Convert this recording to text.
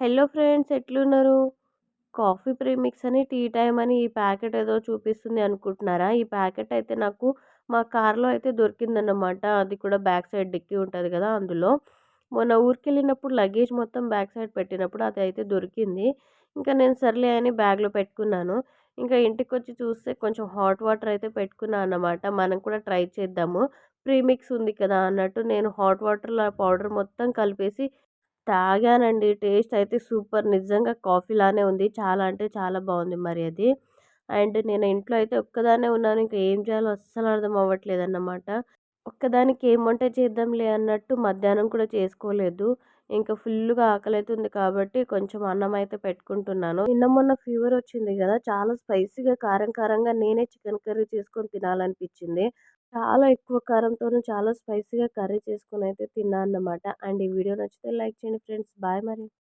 Hello friends ఎట్లున్నారు? Coffee premix అని tea time అని ఈ ప్యాకెట్ ఏదో చూపిస్తుంది అనుకుంటున్నారా? ఈ ప్యాకెట్ అయితే నాకు మా కార్లో అయితే దొరికిందన్నమాట. అది కూడా బ్యాక్ సైడ్ డిక్కి ఉంటుంది కదా అందులో. మొన్న ఊరికి వెళ్ళినప్పుడు లగేజ్ మొత్తం బ్యాక్ సైడ్ పెట్టినప్పుడు అది అయితే దొరికింది. ఇంకా నేను సర్లే అని బ్యాగ్లో పెట్టుకున్నాను. ఇంకా ఇంటికి వచ్చి చూస్తే కొంచెం హాట్ వాటర్ అయితే పెట్టుకున్నాను అన్నమాట. మనం కూడా ట్రై చేద్దాము. ప్రీమిక్స్ ఉంది కదా అన్నట్టు నేను హాట్ వాటర్లో పౌడర్ మొత్తం కలిపేసి తాగానండి. టేస్ట్ అయితే సూపర్. నిజంగా కాఫీ లానే ఉంది. చాలా అంటే చాలా బాగుంది మరి అది. అండ్ నేను ఇంట్లో అయితే ఒక్కదాన్నే ఉన్నాను. ఇంకా ఏం చేయాలో అస్సలు అర్థం అవ్వట్లేదు అన్నమాట ఒక్కదానికి ఏం వంట చేద్దాంలే అన్నట్టు మధ్యాహ్నం కూడా చేసుకోలేదు. ఇంకా ఫుల్గా ఆకలి అవుతుంది కాబట్టి కొంచెం అన్నం అయితే పెట్టుకుంటున్నాను. నిన్న మొన్న ఫీవర్ వచ్చింది కదా! చాలా స్పైసీగా కారం కారంగా నేనే చికెన్ కర్రీ చేసుకొని తినాలనిపించింది. చాలా ఎక్కువ కారంతోనూ చాలా స్పైసీగా కర్రీ చేసుకుని అయితే తిన్నాను అన్నమాట అండ్ ఈ వీడియో నచ్చితే లైక్ చేయండి ఫ్రెండ్స్. బాయ్ మరి.